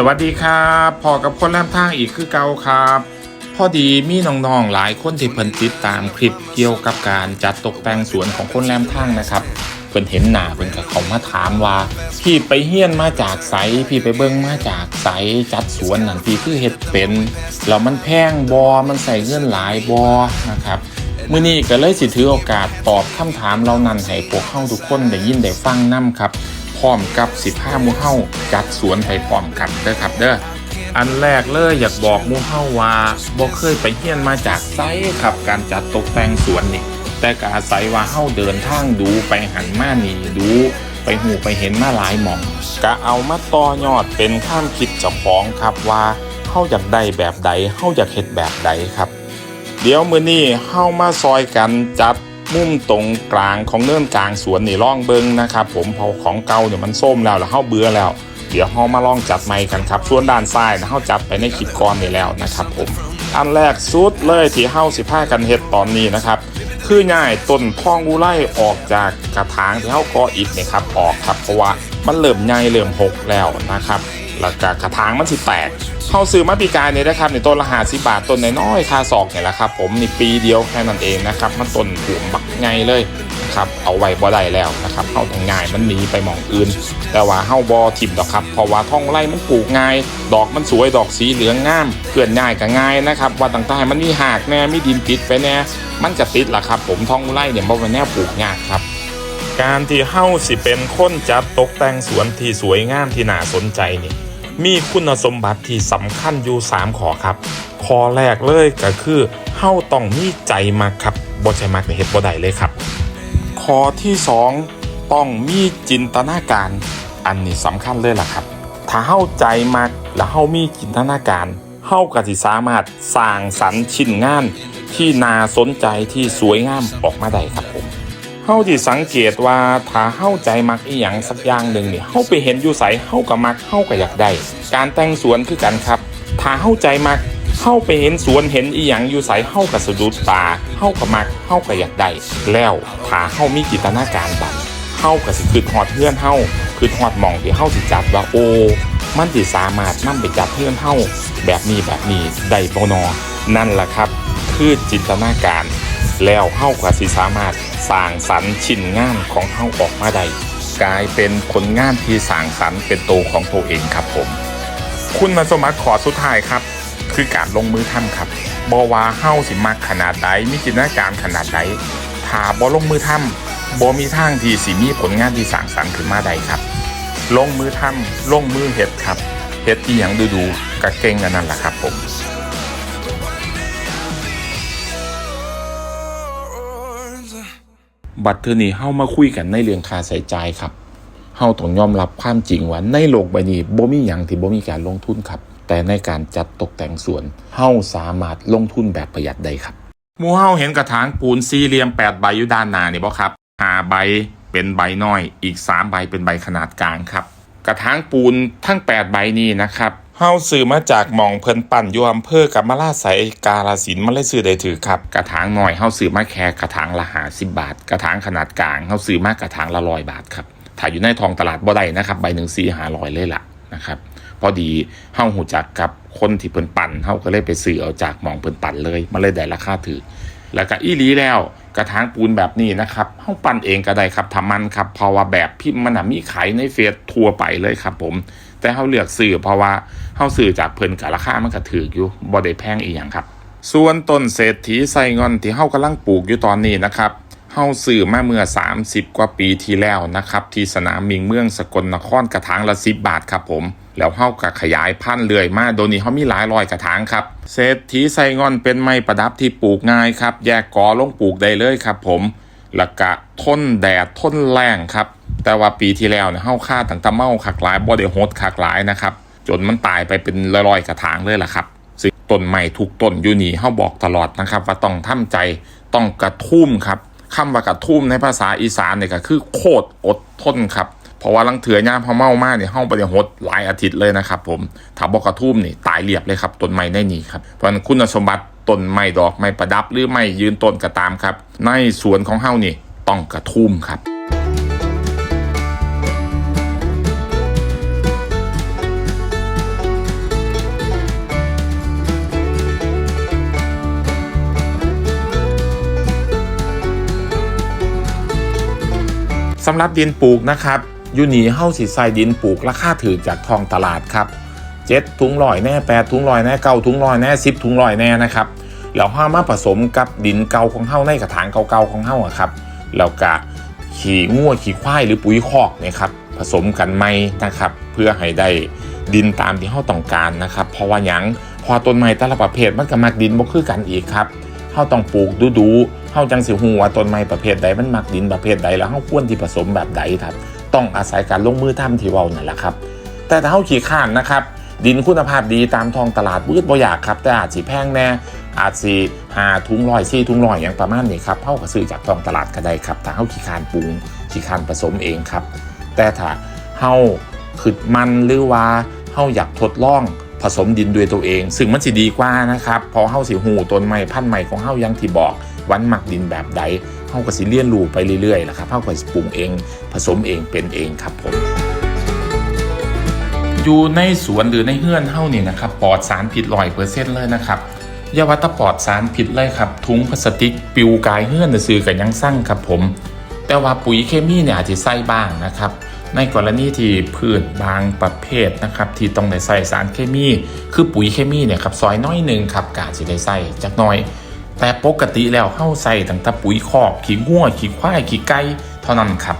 สวัสดีครับพอกับคนแรมทางอีกคือเก่าครับ พอดีมีน้องๆหลายคนที่เพิ่นติดตามคลิปเกี่ยวกับการจัดตกแต่งสวนของคนแรมทางนะครับเพิ่นเห็นหน้าเพิ่นก็เขามาถามว่าพี่ไปเฮียนมาจากไสพี่ไปเบิ่งมาจากไสจัดสวนนั่นพี่คือเฮ็ดเป็นแล้วมันแพงบอมันใส่เงินหลายบอนะครับมื้อนี้ก็เลยสิถือโอกาสตอบคำถามเหล่านั้นให้พวกเฮาทุกคนได้ยินได้ฟังนํครับ พร้อมกับ15หมู่เฮาจัดสวนให้พร้อมกันเด้อครับเด้ออันแรกเลยอยากบอกมูเฮาว่าบ่เคยไปเฮียนมาจากไซครับการจัดตกแต่งสวนนี่แต่ก็อาศัยว่าเฮาเดินทางดูไปหันมานี่ดูไปหูไปเห็นมาหลายหมองก็เอามาต่อยอดเป็นข้ามคิดเจ้าของครับว่าเฮาอยากได้แบบใดเฮาอยากเฮ็ดแบบใดครับ เดี๋ยวมื้อนี้เฮามาซอยกันจัด มุมตรงกลางของเนื่นกลางสวนนี่ล่องเบิงนะครับผมพอของเก่าเนี่ยมันส้มแล้วแล้วเฮาเบื่อแล้ว เดี๋ยวเฮามาลองจัดใหม่กันครับส่วนด้านซ้ายนะเฮาจัดไปในคลิปก่อนนี่แล้วนะครับผมอันแรกสุดเลยที่เฮาสิพากันเฮ็ดตอนนี้นะครับคือง่ายต้นพองอุไล่ออกจากกระถางที่เฮาก่ออิฐเนี่ยครับออกครับเพราะว่ามันเริ่มใหญ่เริ่มหกแล้วนะครับ แล้วก็กระถางมันสิแตกเฮาซื้อมาปีกายเนี่ยนะครับในต้นละ50บาทต้นน้อยๆค่าศอกเนี่ยแหละครับ ผมในปีเดียวแค่นั้นเองนะครับมันต้นผุมบักใหญ่เลยนะครับเอาไว้บ่ได้แล้วนะครับเฮาต้องง่ายมันหนีไปมองอื่น แต่ว่าเฮาบ่ทิ่มดอกครับเพราะว่าท่องไร่มันปลูกง่าย ดอกมันสวยดอกสีเหลืองงามเพื่อนง่ายก็ง่ายนะครับ ว่าต่างๆมันมีหากแน่มีดินปิดไปแน่มันจะติดล่ะครับ ผมท่องไร่เนี่ยบ่เป็นแนวปลูกยากครับการที่เฮาสิเป็นคนจัดตกแต่งสวนที่สวยงามที่น่าสนใจนี่ มีคุณสมบัติที่สำคัญอยู่ 3ข้อครับข้อแรกเลยก็คือเฮาต้องมีใจมักครับบ่ใจมักในเฮ็ดบ่ได้เลยครับข้อที่ 2 ต้องมีจินตนาการ อันนี้สำคัญเลยล่ะครับ ถ้าเฮาใจมักและเฮามีจินตนาการเฮาก็สิสามารถสร้างสรรค์ชิ้นงานที่น่าสนใจที่สวยงามออกมาได้ครับผม เฮาที่สังเกตว่าถ้าเฮาใจมักอีหยังสักอย่างหนึ่งเนี่ยเฮาไปเห็นอยู่ไสเฮาก็มักเฮาก็อยากได้ การแต่งสวนคือกันครับถ้าเฮาใจมักเฮาไปเห็นสวนเห็นอีหยังอยู่ไสเฮาก็สะดุดตาเฮาก็มักเฮาก็อยากได้แล้วถ้าเฮามีจินตนาการบัดเฮาก็สิคิดฮอดเพื่อนเฮาคือฮอดหมองที่เฮาสิจัดว่าโอ้มันสิสามารถนำไปจัดเพื่อนเฮาแบบนี้แบบนี้ได้บ่นอนั่นแหละครับ คือจินตนาการ แล้วเฮาก็สิสามารถสร้างสรรค์ชิ้นงานของเฮาออกมาได้กลายเป็นผลงานที่สร้างสรรค์เป็นตัวของตัวเองครับผม คุณสมบัติขอสุดท้ายครับ คือการลงมือทำครับบอว่าเฮาสิมักขนาดใดมีจินตนาการขนาดใดถ้าบอลงมือทำบอมีทางที่สิมีผลงานที่สร้างสรรค์ขึ้นมาได้ครับ ลงมือทำลงมือเฮ็ดครับเฮ็ดอีหยังดูๆกะเก่งกันนั่นแหละครับผม บัดเทอนี้เฮามาคุยกันในเรื่องค่าใช้จ่ายครับเฮาต้องยอมรับความจริงว่าในโลกใบนี้บ่มีหยังที่บ่มีการลงทุนครับ แต่ในการจัดตกแต่งสวนเฮาสามารถลงทุนแบบประหยัดได้ครับหมู่เฮาเห็นกระถางปูนสี่เหลี่ยม8ใบอยู่ด้านหน้านี่บ่ครับ5ใบเป็นใบน้อย อีก3ใบเป็นใบขนาดกลางครับ กระถางปูนทั้ง8ใบนี้นะครับ เฮาซื้อมาจากหม่องเพิ่นปั่นอยู่อำเภอกับมาลาไสกาลสินมาเลยซื้อได้ถือครับ กระถางหน้อยเฮาซื้อมาแค่กระถางละ50บบาท กระถางขนาดกลางเฮาซื้อมากระถางละร้อยบาทครับถ้าอยู่ในทองตลาดบ่ได้นะครับใบหนึ่งสี่หาร้อยเลยล่ะนะครับพอดีเฮาหูจักกับคนที่เพิ่นปั่นเฮาก็เลยไปซื้อเอาจากหมองเพิ่นปั่นเลยมาเลยได้ราคาถือแล้วก็อีหลีแล้วกระถางปูนแบบนี้นะครับเฮาปั่นเองก็ได้ครับทำมันครับเพราะว่าแบบพิมพ์มันมีขายในเฟซทั่วไปเลยครับผม แต่เฮาเลือกซื้อเพราะว่าเฮาซื้อจากเพิ่นกับราคามันก็ถูกอยู่บ่ได้แพงอีหยังครับ ส่วนต้นเศรษฐีไซงอนที่เฮากำลังปลูกอยู่ตอนนี้นะครับเฮาซื้อมาเมื่อ 30 กว่าปีที่แล้วนะครับ ที่สนามมิงเมืองสกลนครกระถางละ 10 บาทครับผม แล้วเฮาก็ขยายพันธุ์เรื่อยมาโดยนี้เฮามีหลายร้อยกระถางครับเศรษฐีไซงอนเป็นไม้ประดับที่ปลูกง่ายครับ แยกกอลงปลูกได้เลยครับผมแล้วก็ทนแดดทนแรงครับ แต่ว่าปีที่แล้วเนี่ยเฮาค่าต่างตะเมาคักหลายบ่ได้โฮดคักหลายนะครับ จนมันตายไปเป็นรอยๆกระถางเลยล่ะครับซึ่งต้นใหม่ทุกต้นอยู่นี่เฮาบอกตลอดนะครับ ว่าต้องทำใจต้องกระทุ่มครับคำว่ากระทุ่มในภาษาอีสานเนี่ยก็คือโคตรอดทนครับเพราะว่าลังเถื่อยามพอเมามากเนี่ยเฮาบ่ได้โฮดหลายอาทิตย์เลยนะครับผมถ้าบ่กกระทุ่มนี่ตายเรียบเลยครับต้นไม้ในนี่ครับเพราะฉะนั้นคุณสมบัติต้นไม้ดอกไม้ประดับหรือไม้ยืนต้นก็ตามครับ ในสวนของเฮานี่ต้องกระทุ่มครับ สำหรับดินปลูกนะครับยูนี่เฮาสิใส่ดินปลูกราคาถือจากทองตลาดครับเจ็ดถุงลอยแน่แปดถุงลอยแน่เก้าถุงลอยแน่สิบถุงลอยแน่นะครับแล้วห้ามาผสมกับดินเก่าของเฮาในกระถางเก่าๆของเฮาครับแล้วก็ขี้งัวขี้ควายหรือปุ๋ยคอกนี่ยครับผสมกันไหมนะครับ เพื่อให้ได้ดินตามที่เฮาต้องการนะครับ เพราะว่าหยังพอต้นไม้แต่ละประเภทมันก็มักดินบ่คือกันอีกครับเฮาต้องปลูกดูๆเฮาจังสิฮู้ว่าต้นไม้ประเภทใดมันมักดินประเภทใดแล้วเฮาควรที่ผสมแบบใดครับ ต้องอาศัยการลงมือทำที่เว้านั่นแหละครับ แต่ถ้าเฮาขี้ข้านนะครับ ดินคุณภาพดีตามท้องตลาดบืดบ่อยากครับ แต่อาจสิแพงแน่อาจสิหาถุงร้อยซี่ถุงร้อยอย่างประมาณนี้ครับเฮาก็ซื้อจากท้องตลาดก็ได้ครับถ้าเฮาขี้ข้านปรุงขี้ข้านผสมเองครับ แต่ถ้าเฮาขึ้นมันหรือว่าเฮาอยากทดลองผสมดินด้วยตัวเอง ซึ่งมันสิดีกว่านะครับพอเฮาสิหูต้นใหม่พันธุ์ใหม่ของเฮายังที่บอก วันหมักดินแบบใดเฮาก็สิเรียนรูไปเรื่อยๆแหละครับเฮาก็สิปรุงเอง ผสมเองเป็นเองครับผมอยู่ในสวนหรือในเฮือนเฮ้านี่นะครับปลอดสารพิษร้อยเปอร์เซ็นต์เลยนะครับยาวัตปลอดสารพิษเลยครับถุงพลาสติกปิวกายเฮือนซื้อกันยังสั่งครับผม แต่ว่าปุ๋ยเคมีเนี่ยอาจจะใส่บ้างนะครับในกรณีที่พืชบางประเภทนะครับที่ต้องได้ใส่สารเคมี คือปุ๋ยเคมีเนี่ยครับซอยน้อยหนึ่งครับกาสิได้ใส่จักน้อย แต่ปกติแล้วเข้าใส่ตั้งแต่ปุ๋ยคอกขี้งัวขี้ควายขี้ไก่เท่านั้นครับ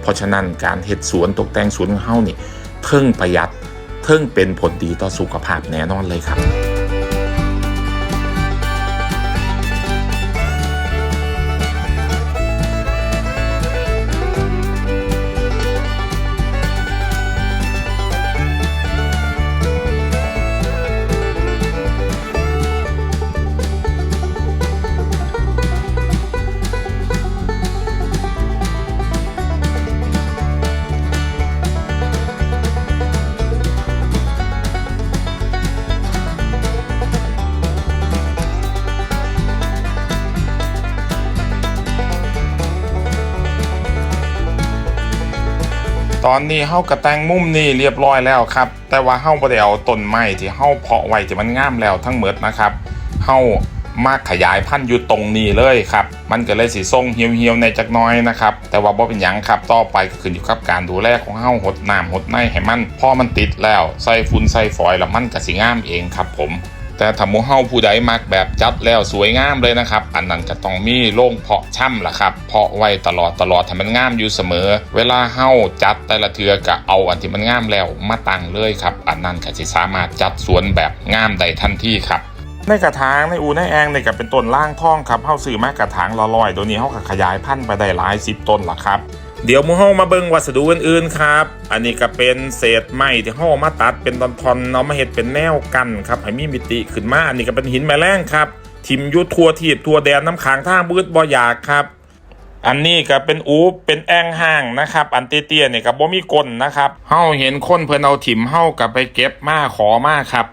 เพราะฉะนั้นการเห็ดสวนตกแต่งสวนของเฮานี่เทิงประหยัดเทิงเป็นผลดีต่อสุขภาพแน่นอนเลยครับ ตอนนี้เฮากระแตงมุมนี่เรียบร้อยแล้วครับ แต่ว่าเฮาบ่ได้เอาต้นไม้ที่เฮาเพาะไว้ที่มันงามแล้วทั้งหมดนะครับเฮามาขยายพันธุ์อยู่ตรงนี้เลยครับ มันก็เลยสิทรงเหี่ยวๆในจักน้อยนะครับ แต่ว่าบ่เป็นหยังครับ ต่อไปก็ขึ้นอยู่กับการดูแลของเฮาหดน้ำหดในให้มันพอมันติดแล้ว ใส่ฝุ่นใส่ฝอยแล้วมันก็สิงามเองครับผม แต่ถ้ามูเฮาผู้ใดมักแบบจัดแล้วสวยงามเลยนะครับ อันนั้นจะต้องมีโล่งเพาะช่ำล่ะครับ เพาะไว้ตลอดตลอดให้มันงามอยู่เสมอ เวลาเฮาจัดแต่ละเทือก็เอาอันที่มันงามแล้วมาตั้งเลยครับ อันนั้นก็จะสามารถจัดสวนแบบงามได้ทันทีครับในกระถางในอูในแองในก็เป็นต้นล่างท่องครับเฮาซื้อมากระถางละลอยตัวนี้เฮาก็ขยายพันธุ์ไปได้หลายสิบต้นล่ะครับ เดี๋ยวมูเฮามาเบิ่งวัสดุอื่นๆครับ อันนี้ก็เป็นเศษไม้ที่เฮามาตัดเป็นตอนๆเอามาเฮ็ดเป็นแนวกันครับให้มีมิติขึ้นมา อันนี้ก็เป็นหินแม่แรงครับ ทิมยุทั่วทีบทั่วแดนน้ำค้างท่าบืดบ่อยากครับ อันนี้ก็เป็นอูเป็นแองห่างนะครับ อันเตี้ยๆเนี่ยก็บ่มีก้นนะครับ เฮาเห็นคนเพิ่นเอาถิ่มเฮากับไปเก็บมาขอมาครับ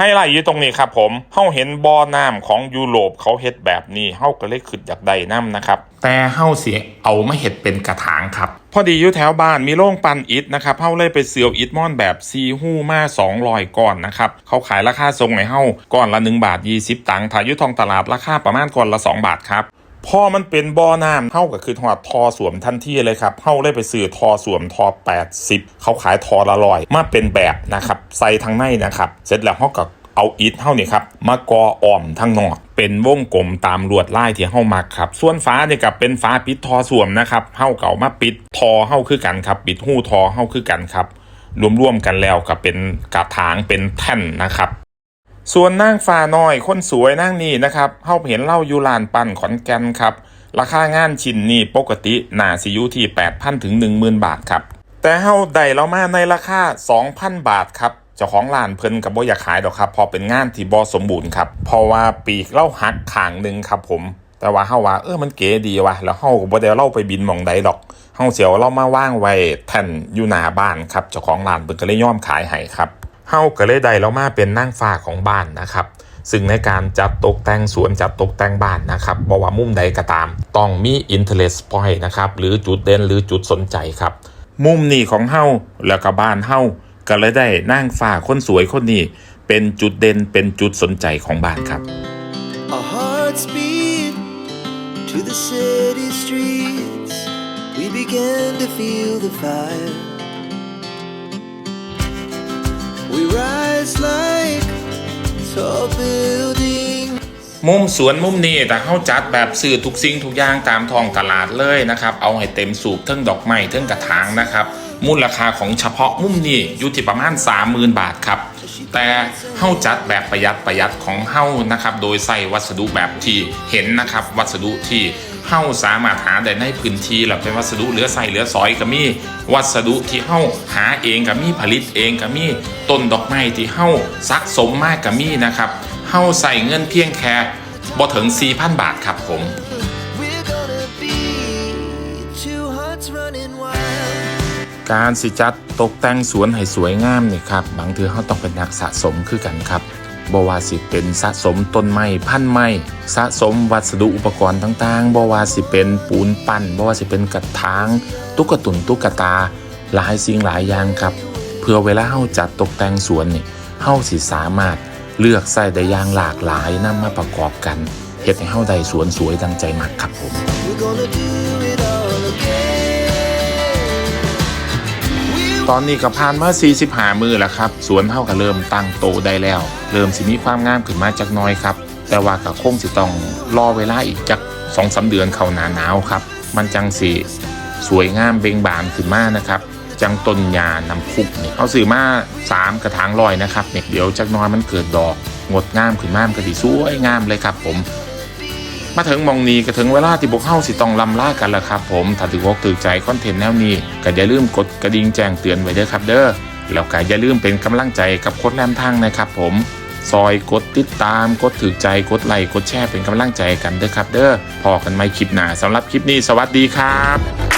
ให้ไล่อยู่ตรงนี้ครับผมเฮาเห็นบ่อน้ำของยุโรปเขาเฮ็ดแบบนี้เฮาก็เลยขึ้นอยากได้น้ำนะครับ แต่เฮาเสียเอามาเฮ็ดเป็นกระถางครับ พอดีอยู่แถวบ้านมีโรงปันอิฐนะครับเฮาเลยไปเสืออิฐมอนแบบซีฮู้มา200ก้อนนะครับเขาขายราคาทรงให้เฮาก้อนละ1บาท20ตังค์ถ้าอยู่ทองตลาดราคาประมาณก้อนละ 2 บาทครับพอมันเป็นบ่อน้ำเท่ากับคือหอดทอสวมทันทีเลยครับเท่าเลยไปซื้อทอสวมทอ 80 เขาขายทอละลอยมาเป็นแบบนะครับใส่ทางในนะครับ เสร็จแล้วเขาก็ เอาอิฐเท่านี่ครับมากออ่อมทั้งนอกเป็นวงกลมตามลวดลายที่เฮามักครับ ส่วนฟ้าเนี่ยกับเป็นฟ้าปิดทอส่วมนะครับเฮาเก่ามาปิดทอเฮาคือกันครับ ปิดหู้ทอเฮาคือกันครับรวมๆกันแล้วก็เป็นกระถางเป็นแท่นนะครับ ส่วนนางฟ้าน้อยคนสวยนางนี้นะครับเฮาเห็นเล่าอยู่ลานปั่นขอนแก่นครับ ราคางานชิ้นนี้ปกตินาสิยูที่8,000ถึง10,000 บาทครับแต่เฮาได้เรามาในราคา2,000 บาทครับ เจ้าของร้านเพิ่นกับบ่อยากขายดอกครับ พอเป็นงานที่บ่สมบูรณ์ครับเพราะว่าปีกเล่าหักขางหนึ่งครับผม แต่ว่าเฮาว่าเออมันเก๋ดีว่ะแล้วเฮาก็บ่ได้เอาเล่าไปบินหม่องใดดอกเฮาเสียวเรามาว่างไว้แท่นอยู่หน้าบ้านครับเจ้าของร้านเพิ่นก็เลยยอมขายให้ครับเฮาก็เลยได้แล้วมาเป็นนางฟ้าของบ้านนะครับซึ่งในการจัดตกแต่งสวนจัดตกแต่งบ้านนะครับบ่ว่ามุมใดก็ตาม ต้องมี interest point นะครับ หรือจุดเด่นหรือจุดสนใจครับ มุมนี้ของเฮาแล้วก็บ้านเฮา ก็เลยได้นางฟ้าคนสวยคนนี้เป็นจุดเด่นเป็นจุดสนใจของบ้านครับ Our hearts beat to the city streets. We began to to feel the fire. We rise like tall buildings. มุมสวนมุมนี้แต่เขาจัดแบบซื้อทุกสิ่งทุกอย่างตามท้องตลาดเลยนะครับ เอาให้เต็มสูบเทั้งดอกไม้เทั้งกระถางนะครับ มูลค่าของเฉพาะมุมนี้อยู่ที่ประมาณ 30,000 บาทครับ แต่เฮาจัดแบบประหยัดประหยัดของเฮานะครับ โดยใส่วัสดุแบบที่เห็นนะครับ วัสดุที่เฮาสามารถหาได้ในพื้นที่แล้วเป็นวัสดุเหลือใส่เหลือซอยก็มีวัสดุที่เฮาหาเองก็มีผลิตเองก็มีต้นดอกไม้ที่เฮาสะสมมากก็มีนะครับเฮาใส่เงินเพียงแค่บ่ถึง4,000 บาทครับผม การสิจัดตกแต่งสวนให้สวยงามนี่ครับบางทีเขาต้องเป็นนักสะสมคือกันครับบว่าสิเป็นสะสมต้นไม้พันไม้สะสมวัสดุอุปกรณ์ต่างๆบว่าสิเป็นปูนปั้นบว่าสิเป็นกระถางตุ๊กตุนตุ๊กตา หลายสิ่งหลายอย่างครับ เพื่อเวลาเฮาจัดตกแต่งสวนนี่เฮาสิสามารถเลือกใส่ได้อย่างหลากหลายนำมาประกอบกันเฮ็ดให้เฮาได้สวนสวยดังใจมักครับผม ตอนนี้ก็ผ่านมา45มือแล้วครับ สวนเฮาก็เริ่มตั้งโตได้แล้ว เริ่มสิมีความงามขึ้นมาจักน้อยครับ แต่ว่าก็คงสิต้องรอเวลาอีกจักสองสาเดือนเข้าหนาหนาวครับ มันจังสิสวยงามเบ่งบานขึ้นมานะครับ จังต้นหญ้าน้ำพุกนี่เอาซื้อมาสามกระถางลอยนะครับเนี่ยเดี๋ยวจักน้อยมันเกิดดอกงดงามขึ้นมามันก็สิสวยงามเลยครับผม มาถึงมองนี้ก็ถึงเวลาที่พวกเข้าสิต้องลำล่ากันแล้วครับผมถ้าถือว่าถือใจคอนเทนต์แนวนี้ก็อย่าลืมกดกระดิ่งแจ้งเตือนไว้เด้อครับเด้อแล้วก็อย่าลืมเป็นกำลังใจกับโคดแรมทางนะครับผมซอยกดติดตาม กดถือใจกดไลค์กดแชร์เป็นกำลังใจกันเด้อครับเด้อพอกันไม่คลิปหน้าสำหรับคลิปนี้สวัสดีครับ